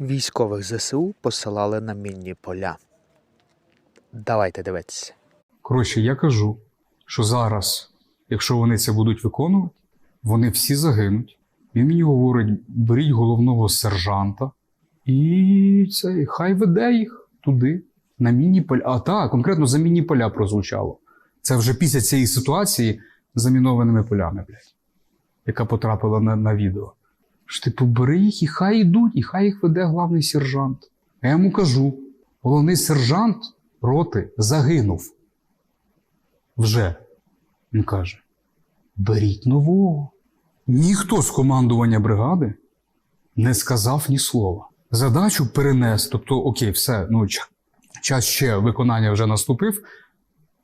Військових ЗСУ посилали на мінні поля. Давайте дивитися. Коротше, я кажу, що зараз, якщо вони це будуть виконувати, вони всі загинуть. Він мені говорить: беріть головного сержанта, і це, хай веде їх туди, на міні поля. А так, конкретно за міні поля прозвучало. Це вже після цієї ситуації з замінованими полями, блядь, яка потрапила на, на відео. Що, типу, бери їх і хай йдуть, і хай їх веде главний сержант. Я йому кажу: головний сержант роти загинув. Вже. Він каже: беріть нового. Ніхто з командування бригади не сказав ні слова. Задачу перенес, тобто, окей, все, ну, час ще виконання вже наступив,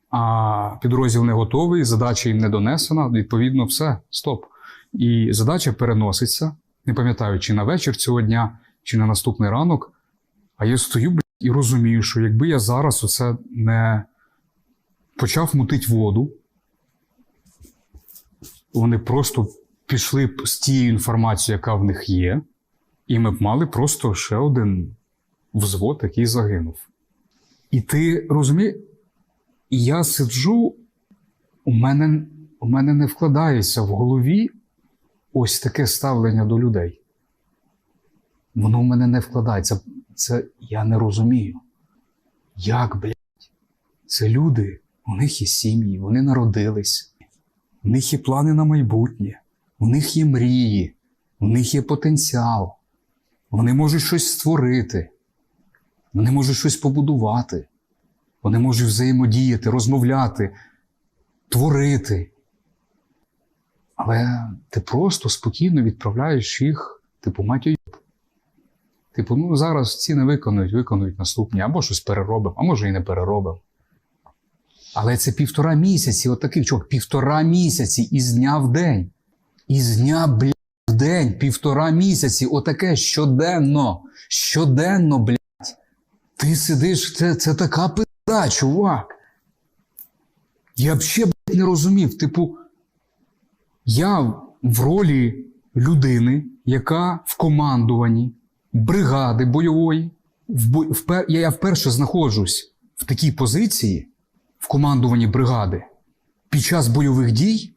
а підрозділ не готовий, задача їм не донесена, відповідно, все, стоп. І задача переноситься, не пам'ятаю, чи на вечір цього дня, чи на наступний ранок. А я стою блядь, і розумію, що якби я зараз оце не почав мутить воду, вони просто пішли б з тією інформацією, яка в них є, і ми б мали просто ще один взвод, який загинув. І ти розумієш, я сиджу, у мене, у мене не вкладається в голові ось таке ставлення до людей. Воно в мене не вкладається. Це я не розумію. Як, блядь? Це люди, у них є сім'ї, вони народились, у них є плани на майбутнє, у них є мрії, у них є потенціал. Вони можуть щось створити, вони можуть щось побудувати, вони можуть взаємодіяти, розмовляти, творити. Але ти просто спокійно відправляєш їх, типу, матю. Типу, ну зараз ці не виконують, виконують наступні, або щось переробимо, а може і не переробимо. Але це півтора місяці, от таких чувак, півтора місяці із дня в день. Із дня, блядь, в день, півтора місяці, отаке щоденно. Щоденно, блядь. Ти сидиш, це, це така пизда, чувак. Я б ще, блядь, не розумів. Типу, я в ролі людини, яка в командуванні бригади бойової. В впер- я, вперше знаходжусь в такій позиції в командуванні бригади під час бойових дій,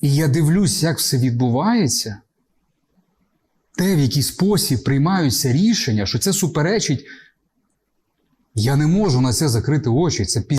і я дивлюсь, як все відбувається, те, в який спосіб приймаються рішення, що це суперечить. Я не можу на це закрити очі. Це піз...